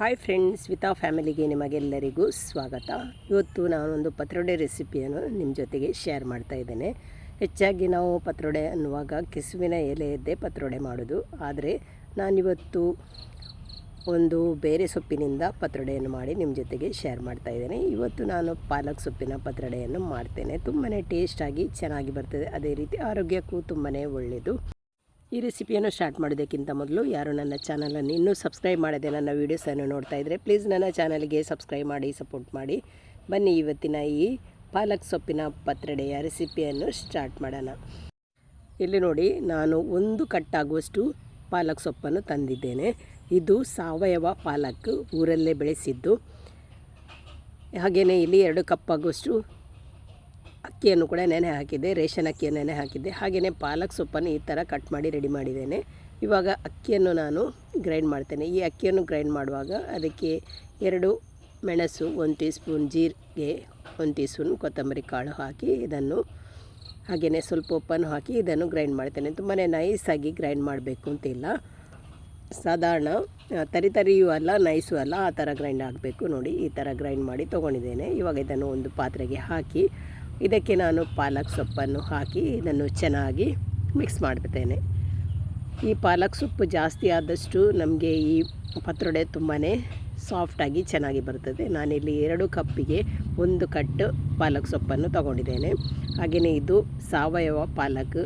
Hi friends ವಿತಾ ಫ್ಯಾಮಿಲಿಗೆ ನಿಮಗೆಲ್ಲರಿಗೂ ಸ್ವಾಗತ. ಇವತ್ತು ನಾನೊಂದು ಪತ್ರೊಡೆ ರೆಸಿಪಿಯನ್ನು ನಿಮ್ಮ ಜೊತೆಗೆ ಶೇರ್ ಮಾಡ್ತಾ ಇದ್ದೇನೆ. ಹೆಚ್ಚಾಗಿ ನಾವು ಪತ್ರೊಡೆ ಅನ್ನುವಾಗ ಕೆಸುವಿನ ಎಲೆಯದ್ದೇ ಪತ್ರೊಡೆ ಮಾಡೋದು. ಆದರೆ ನಾನಿವತ್ತು ಒಂದು ಬೇರೆ ಸೊಪ್ಪಿನಿಂದ ಪತ್ರೊಡೆಯನ್ನು ಮಾಡಿ ನಿಮ್ಮ ಜೊತೆಗೆ ಶೇರ್ ಮಾಡ್ತಾ ಇದ್ದೇನೆ. ಇವತ್ತು ನಾನು ಪಾಲಕ್ ಸೊಪ್ಪಿನ ಪತ್ರೊಡೆಯನ್ನು ಮಾಡ್ತೇನೆ. ತುಂಬಾ ಟೇಸ್ಟಾಗಿ ಚೆನ್ನಾಗಿ ಬರ್ತದೆ. ಅದೇ ರೀತಿ ಆರೋಗ್ಯಕ್ಕೂ ತುಂಬಾ ಒಳ್ಳೆಯದು ಈ ರೆಸಿಪಿಯನ್ನು ಸ್ಟಾರ್ಟ್ ಮಾಡೋದಕ್ಕಿಂತ ಮೊದಲು ಯಾರು ನನ್ನ ಚಾನಲನ್ನು ಇನ್ನೂ ಸಬ್ಸ್ಕ್ರೈಬ್ ಮಾಡದೆ ನನ್ನ ವೀಡಿಯೋಸನ್ನು ನೋಡ್ತಾ ಇದ್ದರೆ ಪ್ಲೀಸ್ ನನ್ನ ಚಾನಲ್ಗೆ ಸಬ್ಸ್ಕ್ರೈಬ್ ಮಾಡಿ, ಸಪೋರ್ಟ್ ಮಾಡಿ. ಬನ್ನಿ ಇವತ್ತಿನ ಈ ಪಾಲಕ್ ಸೊಪ್ಪಿನ ಪತ್ರಡೆಯ ರೆಸಿಪಿಯನ್ನು ಸ್ಟಾರ್ಟ್ ಮಾಡೋಣ. ಇಲ್ಲಿ ನೋಡಿ, ನಾನು ಒಂದು ಕಟ್ಟಾಗುವಷ್ಟು ಪಾಲಕ್ ಸೊಪ್ಪನ್ನು ತಂದಿದ್ದೇನೆ. ಇದು ಸಾವಯವ ಪಾಲಕ್ ಊರಲ್ಲೇ ಬೆಳೆಸಿದ್ದು. ಹಾಗೆಯೇ ಇಲ್ಲಿ ಎರಡು ಕಪ್ ಆಗುವಷ್ಟು ಅಕ್ಕಿಯನ್ನು ಕೂಡ ನೆನೆ ಹಾಕಿದ್ದೆ, ರೇಷನ್ ಅಕ್ಕಿಯನ್ನು ನೆನೆ ಹಾಕಿದ್ದೆ. ಹಾಗೆಯೇ ಪಾಲಕ್ ಸೊಪ್ಪನ್ನು ಈ ಥರ ಕಟ್ ಮಾಡಿ ರೆಡಿ ಮಾಡಿದ್ದೇನೆ. ಇವಾಗ ಅಕ್ಕಿಯನ್ನು ನಾನು ಗ್ರೈಂಡ್ ಮಾಡ್ತೇನೆ. ಈ ಅಕ್ಕಿಯನ್ನು ಗ್ರೈಂಡ್ ಮಾಡುವಾಗ ಅದಕ್ಕೆ ಎರಡು ಮೆಣಸು, ಒಂದು ಟೀ ಸ್ಪೂನ್ ಜೀರಿಗೆ, ಒಂದು ಟೀ ಸ್ಪೂನ್ ಕೊತ್ತಂಬರಿ ಕಾಳು ಹಾಕಿ ಇದನ್ನು ಹಾಗೆಯೇ ಸ್ವಲ್ಪ ಉಪ್ಪನ್ನು ಹಾಕಿ ಇದನ್ನು ಗ್ರೈಂಡ್ ಮಾಡ್ತೇನೆ. ತುಂಬಾ ನೈಸಾಗಿ ಗ್ರೈಂಡ್ ಮಾಡಬೇಕು ಅಂತಿಲ್ಲ. ಸಾಧಾರಣ ತರಿ ತರಿಯೂ ಅಲ್ಲ ನೈಸು ಅಲ್ಲ, ಆ ಥರ ಗ್ರೈಂಡ್ ಆಗಬೇಕು ನೋಡಿ. ಈ ಥರ ಗ್ರೈಂಡ್ ಮಾಡಿ ತೊಗೊಂಡಿದ್ದೇನೆ. ಇವಾಗ ಇದನ್ನು ಒಂದು ಪಾತ್ರೆಗೆ ಹಾಕಿ ಇದಕ್ಕೆ ನಾನು ಪಾಲಕ್ ಸೊಪ್ಪನ್ನು ಹಾಕಿ ಇದನ್ನು ಚೆನ್ನಾಗಿ ಮಿಕ್ಸ್ ಮಾಡ್ತೇನೆ ಈ ಪಾಲಕ್ ಸೊಪ್ಪು ಜಾಸ್ತಿ ಆದಷ್ಟು ನಮಗೆ ಈ ಪತ್ರೊಡೆ ತುಂಬಾ ಸಾಫ್ಟಾಗಿ ಚೆನ್ನಾಗಿ ಬರ್ತದೆ. ನಾನಿಲ್ಲಿ ಎರಡು ಕಪ್ಪಿಗೆ ಒಂದು ಕಟ್ಟು ಪಾಲಕ್ ಸೊಪ್ಪನ್ನು ತಗೊಂಡಿದ್ದೇನೆ. ಹಾಗೆಯೇ ಇದು ಸಾವಯವ ಪಾಲಕ್,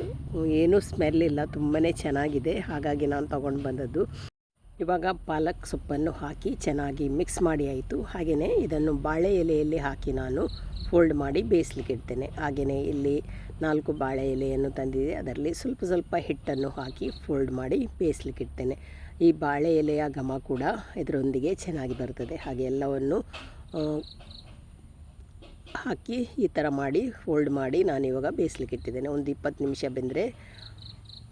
ಏನೂ ಸ್ಮೆಲ್ ಇಲ್ಲ ತುಂಬಾ ಚೆನ್ನಾಗಿದೆ. ಹಾಗಾಗಿ ನಾನು ತಗೊಂಡು ಬಂದದ್ದು ಇವಾಗ ಪಾಲಕ್ ಸೊಪ್ಪನ್ನು ಹಾಕಿ ಚೆನ್ನಾಗಿ ಮಿಕ್ಸ್ ಮಾಡಿ ಆಯಿತು. ಹಾಗೆಯೇ ಇದನ್ನು ಬಾಳೆ ಎಲೆಯಲ್ಲಿ ಹಾಕಿ ನಾನು ಫೋಲ್ಡ್ ಮಾಡಿ ಬೇಯಿಸ್ಲಿಕ್ಕೆ ಇಡ್ತೇನೆ. ಹಾಗೆಯೇ ಇಲ್ಲಿ ನಾಲ್ಕು ಬಾಳೆ ಎಲೆಯನ್ನು ತಂದಿದೆ. ಅದರಲ್ಲಿ ಸ್ವಲ್ಪ ಸ್ವಲ್ಪ ಹಿಟ್ಟನ್ನು ಹಾಕಿ ಫೋಲ್ಡ್ ಮಾಡಿ ಬೇಯಿಸ್ಲಿಕ್ಕೆ ಇಡ್ತೇನೆ. ಈ ಬಾಳೆ ಎಲೆಯ ಘಮ ಕೂಡ ಇದರೊಂದಿಗೆ ಚೆನ್ನಾಗಿ ಬರ್ತದೆ ಹಾಗೆ ಎಲ್ಲವನ್ನು ಹಾಕಿ ಈ ಥರ ಮಾಡಿ, ಫೋಲ್ಡ್ ಮಾಡಿ ನಾನು ಇವಾಗ ಬೇಯಿಸ್ಲಿಕ್ಕೆ ಇಟ್ಟಿದ್ದೇನೆ. ಒಂದು ಇಪ್ಪತ್ತು ನಿಮಿಷ ಬೆಂದರೆ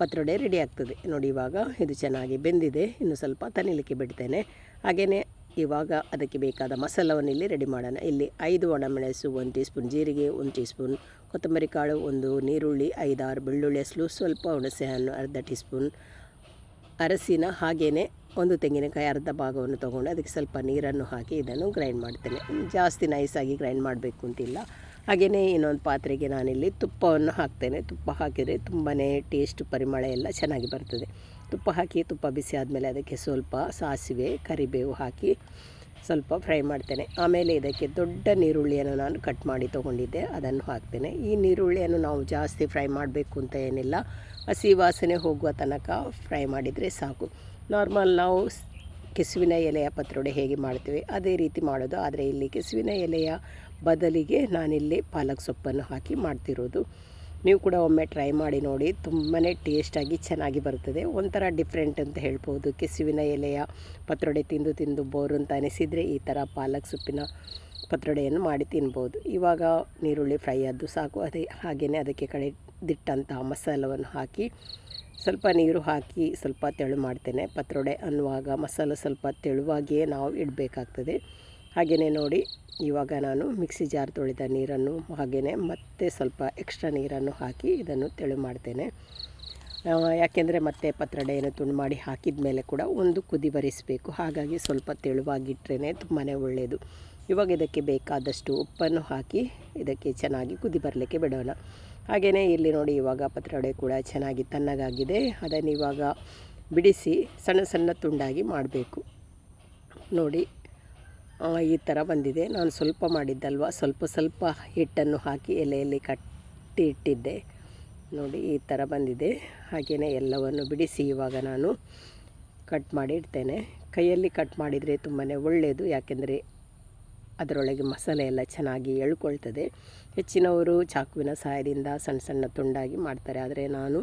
ಪತ್ರೊಡೆ ರೆಡಿ ಆಗ್ತದೆ. ನೋಡಿ ಇವಾಗ ಇದು ಚೆನ್ನಾಗಿ ಬೆಂದಿದೆ. ಇನ್ನು ಸ್ವಲ್ಪ ತನಿಲಿಕ್ಕೆ ಬಿಡ್ತೇನೆ. ಹಾಗೆಯೇ ಇವಾಗ ಅದಕ್ಕೆ ಬೇಕಾದ ಮಸಾಲವನ್ನು ಇಲ್ಲಿ ರೆಡಿ ಮಾಡೋಣ. ಇಲ್ಲಿ ಐದು ಒಣಮೆಣಸು, ಒಂದು ಟೀ ಸ್ಪೂನ್ ಜೀರಿಗೆ, ಒಂದು ಟೀ ಸ್ಪೂನ್ ಕೊತ್ತಂಬರಿ ಕಾಳು, ಒಂದು ನೀರುಳ್ಳಿ, ಐದಾರು ಬೆಳ್ಳುಳ್ಳಿ ಹಸಲು ಸ್ವಲ್ಪ ಹುಣಸೆಹಣ್ಣು ಅರ್ಧ ಟೀ ಸ್ಪೂನ್ ಅರಸಿನ ಹಾಗೆಯೇ ಒಂದು ತೆಂಗಿನಕಾಯಿ ಅರ್ಧ ಭಾಗವನ್ನು ತೊಗೊಂಡು ಅದಕ್ಕೆ ಸ್ವಲ್ಪ ನೀರನ್ನು ಹಾಕಿ ಇದನ್ನು ಗ್ರೈಂಡ್ ಮಾಡ್ತೇನೆ. ಜಾಸ್ತಿ ನೈಸಾಗಿ ಗ್ರೈಂಡ್ ಮಾಡಬೇಕು ಅಂತಿಲ್ಲ. ಹಾಗೆಯೇ ಇನ್ನೊಂದು ಪಾತ್ರೆಗೆ ನಾನಿಲ್ಲಿ ತುಪ್ಪವನ್ನು ಹಾಕ್ತೇನೆ. ತುಪ್ಪ ಹಾಕಿದರೆ ತುಂಬಾ ಟೇಸ್ಟ್ ಪರಿಮಳ ಎಲ್ಲ ಚೆನ್ನಾಗಿ ಬರ್ತದೆ. ತುಪ್ಪ ಹಾಕಿ, ತುಪ್ಪ ಬಿಸಿ ಆದಮೇಲೆ ಅದಕ್ಕೆ ಸ್ವಲ್ಪ ಸಾಸಿವೆ, ಕರಿಬೇವು ಹಾಕಿ ಸ್ವಲ್ಪ ಫ್ರೈ ಮಾಡ್ತೇನೆ. ಆಮೇಲೆ ಇದಕ್ಕೆ ದೊಡ್ಡ ನೀರುಳ್ಳಿಯನ್ನು ನಾನು ಕಟ್ ಮಾಡಿ ತೊಗೊಂಡಿದ್ದೆ. ಅದನ್ನು ಹಾಕ್ತೇನೆ. ಈ ನೀರುಳ್ಳಿಯನ್ನು ನಾವು ಜಾಸ್ತಿ ಫ್ರೈ ಮಾಡಬೇಕು ಅಂತ ಏನಿಲ್ಲ. ಹಸಿ ವಾಸನೆ ಹೋಗುವ ತನಕ ಫ್ರೈ ಮಾಡಿದರೆ ಸಾಕು. ನಾರ್ಮಲ್ ನಾವು ಕೆಸುವಿನ ಎಲೆಯ ಪತ್ರೊಡೆ ಹೇಗೆ ಮಾಡ್ತೀವಿ? ಅದೇ ರೀತಿ ಮಾಡೋದು. ಆದರೆ ಇಲ್ಲಿ ಕೆಸುವಿನ ಎಲೆಯ ಬದಲಿಗೆ ನಾನಿಲ್ಲಿ ಪಾಲಕ್ ಸೊಪ್ಪನ್ನು ಹಾಕಿ ಮಾಡ್ತಿರೋದು. ನೀವು ಕೂಡ ಒಮ್ಮೆ ಟ್ರೈ ಮಾಡಿ ನೋಡಿ. ತುಂಬಾ ಟೇಸ್ಟಾಗಿ ಚೆನ್ನಾಗಿ ಬರ್ತದೆ. ಒಂಥರ ಡಿಫ್ರೆಂಟ್ ಅಂತ ಹೇಳ್ಬೋದು. ಕೆಸುವಿನ ಎಲೆಯ ಪತ್ರೊಡೆ ತಿಂದು ತಿಂದು ಬೋರು ಅಂತ ಅನಿಸಿದರೆ ಈ ಥರ ಪಾಲಕ್ ಸೊಪ್ಪಿನ ಪತ್ರೊಡೆಯನ್ನು ಮಾಡಿ ತಿನ್ಬೋದು. ಇವಾಗ ನೀರುಳ್ಳಿ ಫ್ರೈ ಆದ್ದು ಸಾಕು. ಅದೇ ಹಾಗೆಯೇ ಅದಕ್ಕೆ ಕಡೆ ದಿಟ್ಟಂತಹ ಮಸಾಲವನ್ನು ಹಾಕಿ ಸ್ವಲ್ಪ ನೀರು ಹಾಕಿ ಸ್ವಲ್ಪ ತೆಳು ಮಾಡ್ತೇನೆ. ಪತ್ರೊಡೆ ಅನ್ನುವಾಗ ಮಸಾಲ ಸ್ವಲ್ಪ ತೆಳುವಾಗಿಯೇ ನಾವು ಇಡಬೇಕಾಗ್ತದೆ. ಹಾಗೆಯೇ ನೋಡಿ, ಇವಾಗ ನಾನು ಮಿಕ್ಸಿ ಜಾರ್ ತೊಳೆದ ನೀರನ್ನು ಹಾಗೆಯೇ ಮತ್ತೆ ಸ್ವಲ್ಪ ಎಕ್ಸ್ಟ್ರಾ ನೀರನ್ನು ಹಾಕಿ ಇದನ್ನು ತೆಳು ಮಾಡ್ತೇನೆ. ಯಾಕೆಂದರೆ ಮತ್ತೆ ಪತ್ರೊಡೆಯನ್ನು ತುಂಡು ಮಾಡಿ ಹಾಕಿದ ಮೇಲೆ ಕೂಡ ಒಂದು ಕುದಿ ಬರಿಸಬೇಕು. ಹಾಗಾಗಿ ಸ್ವಲ್ಪ ತೆಳುವಾಗಿಟ್ರೇ ತುಂಬಾ ಒಳ್ಳೆಯದು ಇವಾಗ ಇದಕ್ಕೆ ಬೇಕಾದಷ್ಟು ಉಪ್ಪನ್ನು ಹಾಕಿ ಇದಕ್ಕೆ ಚೆನ್ನಾಗಿ ಕುದಿ ಬರಲಿಕ್ಕೆ ಬಿಡೋಣ. ಹಾಗೆಯೇ ಇಲ್ಲಿ ನೋಡಿ ಇವಾಗ ಪತ್ರೊಡೆ ಕೂಡ ಚೆನ್ನಾಗಿ ತಣ್ಣಗಾಗಿದೆ. ಅದನ್ನು ಇವಾಗ ಬಿಡಿಸಿ ಸಣ್ಣ ಸಣ್ಣ ತುಂಡಾಗಿ ಮಾಡಬೇಕು. ನೋಡಿ ಈ ಥರ ಬಂದಿದೆ. ನಾನು ಸ್ವಲ್ಪ ಮಾಡಿದ್ದಲ್ವ? ಸ್ವಲ್ಪ ಸ್ವಲ್ಪ ಹಿಟ್ಟನ್ನು ಹಾಕಿ ಎಲೆಯಲ್ಲಿ ಕಟ್ಟಿ ಇಟ್ಟಿದ್ದೆ. ನೋಡಿ, ಈ ಥರ ಬಂದಿದೆ. ಹಾಗೆಯೇ ಎಲ್ಲವನ್ನು ಬಿಡಿಸಿ ಇವಾಗ ನಾನು ಕಟ್ ಮಾಡಿ ಇಡ್ತೇನೆ. ಕೈಯಲ್ಲಿ ಕಟ್ ಮಾಡಿದರೆ ತುಂಬಾ ಒಳ್ಳೆಯದು. ಯಾಕೆಂದರೆ ಅದರೊಳಗೆ ಮಸಾಲೆ ಎಲ್ಲ ಚೆನ್ನಾಗಿ ಎಳ್ಕೊಳ್ತದೆ. ಹೆಚ್ಚಿನವರು ಚಾಕುವಿನ ಸಹಾಯದಿಂದ ಸಣ್ಣ ಸಣ್ಣ ತುಂಡಾಗಿ ಮಾಡ್ತಾರೆ. ಆದರೆ ನಾನು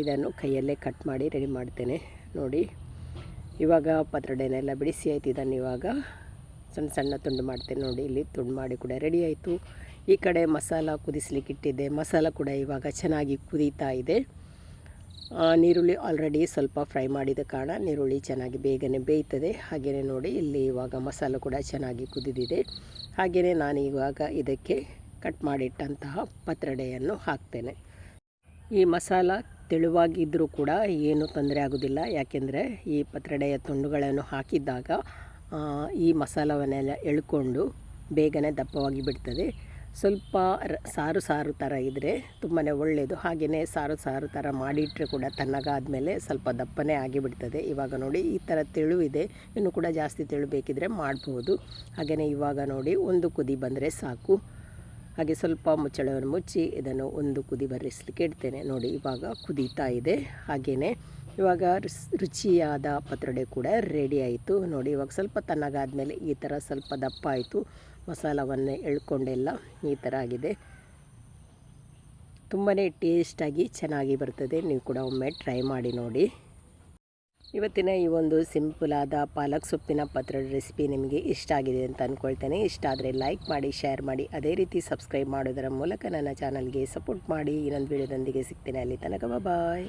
ಇದನ್ನು ಕೈಯಲ್ಲೇ ಕಟ್ ಮಾಡಿ ರೆಡಿ ಮಾಡ್ತೇನೆ. ನೋಡಿ, ಇವಾಗ ಪತ್ರೊಡೆನೆಲ್ಲ ಬಿಡಿಸಿ ಆಯ್ತು. ಇದನ್ನು ಇವಾಗ ಸಣ್ಣ ಸಣ್ಣ ತುಂಡು ಮಾಡ್ತೇನೆ. ನೋಡಿ, ಇಲ್ಲಿ ತುಂಡು ಮಾಡಿ ಕೂಡ ರೆಡಿ ಆಯಿತು. ಈ ಕಡೆ ಮಸಾಲ ಕುದಿಸ್ಲಿಕ್ಕೆ ಇಟ್ಟಿದ್ದೆ. ಮಸಾಲ ಕೂಡ ಇವಾಗ ಚೆನ್ನಾಗಿ ಕುದೀತಾ ಇದೆ. ನೀರುಳ್ಳಿ ಆಲ್ರೆಡಿ ಸ್ವಲ್ಪ ಫ್ರೈ ಮಾಡಿದ ಕಾರಣ ನೀರುಳ್ಳಿ ಚೆನ್ನಾಗಿ ಬೇಗನೆ ಬೇಯ್ತದೆ. ಹಾಗೆಯೇ ನೋಡಿ, ಇಲ್ಲಿ ಇವಾಗ ಮಸಾಲೆ ಕೂಡ ಚೆನ್ನಾಗಿ ಕುದಿದಿದೆ. ಹಾಗೆಯೇ ನಾನು ಇವಾಗ ಇದಕ್ಕೆ ಕಟ್ ಮಾಡಿಟ್ಟಂತಹ ಪತ್ರಡೆಯನ್ನು ಹಾಕ್ತೇನೆ. ಈ ಮಸಾಲ ತೆಳುವಾಗಿದ್ದರೂ ಕೂಡ ಏನು ತೊಂದರೆ ಆಗೋದಿಲ್ಲ. ಯಾಕೆಂದರೆ ಈ ಪತ್ರಡೆಯ ತುಂಡುಗಳನ್ನು ಹಾಕಿದ್ದಾಗ ಈ ಮಸಾಲವನ್ನೆಲ್ಲ ಎಳ್ಕೊಂಡು ಬೇಗನೆ ದಪ್ಪವಾಗಿ ಬಿಡ್ತದೆ. ಸ್ವಲ್ಪ ಸಾರು ಸಾರು ಥರ ಇದ್ದರೆ ತುಂಬಾ ಒಳ್ಳೆಯದು ಹಾಗೆಯೇ ಸಾರು ಸಾರು ಥರ ಮಾಡಿಟ್ಟರೆ ಕೂಡ ತಣ್ಣಗಾದ್ಮೇಲೆ ಸ್ವಲ್ಪ ದಪ್ಪನೇ ಆಗಿಬಿಡ್ತದೆ. ಇವಾಗ ನೋಡಿ ಈ ಥರ ತೆಳುವಿದೆ ಇನ್ನು ಕೂಡ ಜಾಸ್ತಿ ತೆಳು ಬೇಕಿದ್ರೆ ಮಾಡ್ಬೋದು. ಹಾಗೆಯೇ ಇವಾಗ ನೋಡಿ ಒಂದು ಕುದಿ ಬಂದರೆ ಸಾಕು. ಹಾಗೆ ಸ್ವಲ್ಪ ಮುಚ್ಚಳವನ್ನು ಮುಚ್ಚಿ ಇದನ್ನು ಒಂದು ಕುದಿ ಬರಿಸಲಿಕ್ಕೆ ಇಡ್ತೇನೆ. ನೋಡಿ ಇವಾಗ ಕುದೀತಾ ಇದೆ. ಹಾಗೆಯೇ ಇವಾಗ ರುಚಿಯಾದ ಪತ್ರೊಡೆ ಕೂಡ ರೆಡಿ ಆಯಿತು. ನೋಡಿ ಇವಾಗ ಸ್ವಲ್ಪ ತಣ್ಣಗಾದ್ಮೇಲೆ ಈ ಥರ ಸ್ವಲ್ಪ ದಪ್ಪ ಆಯಿತು. ಮಸಾಲವನ್ನೇ ಎಳ್ಕೊಂಡೆಲ್ಲ ಈ ಥರ ಆಗಿದೆ ತುಂಬಾ ಟೇಸ್ಟಾಗಿ ಚೆನ್ನಾಗಿ ಬರ್ತದೆ. ನೀವು ಕೂಡ ಒಮ್ಮೆ ಟ್ರೈ ಮಾಡಿ ನೋಡಿ. ಇವತ್ತಿನ ಈ ಒಂದು ಸಿಂಪಲಾದ ಪಾಲಕ್ ಸೊಪ್ಪಿನ ಪತ್ರದ ರೆಸಿಪಿ ನಿಮಗೆ ಇಷ್ಟ ಆಗಿದೆ ಅಂತ ಅಂದ್ಕೊಳ್ತೇನೆ ಇಷ್ಟ ಆದರೆ ಲೈಕ್ ಮಾಡಿ, ಶೇರ್ ಮಾಡಿ, ಅದೇ ರೀತಿ ಸಬ್ಸ್ಕ್ರೈಬ್ ಮಾಡೋದರ ಮೂಲಕ ನನ್ನ ಚಾನಲ್ಗೆ ಸಪೋರ್ಟ್ ಮಾಡಿ. ಇನ್ನೊಂದು ವಿಡಿಯೋದೊಂದಿಗೆ ಸಿಗ್ತೇನೆ. ಅಲ್ಲಿ ತನಕ ಬಾಯ್.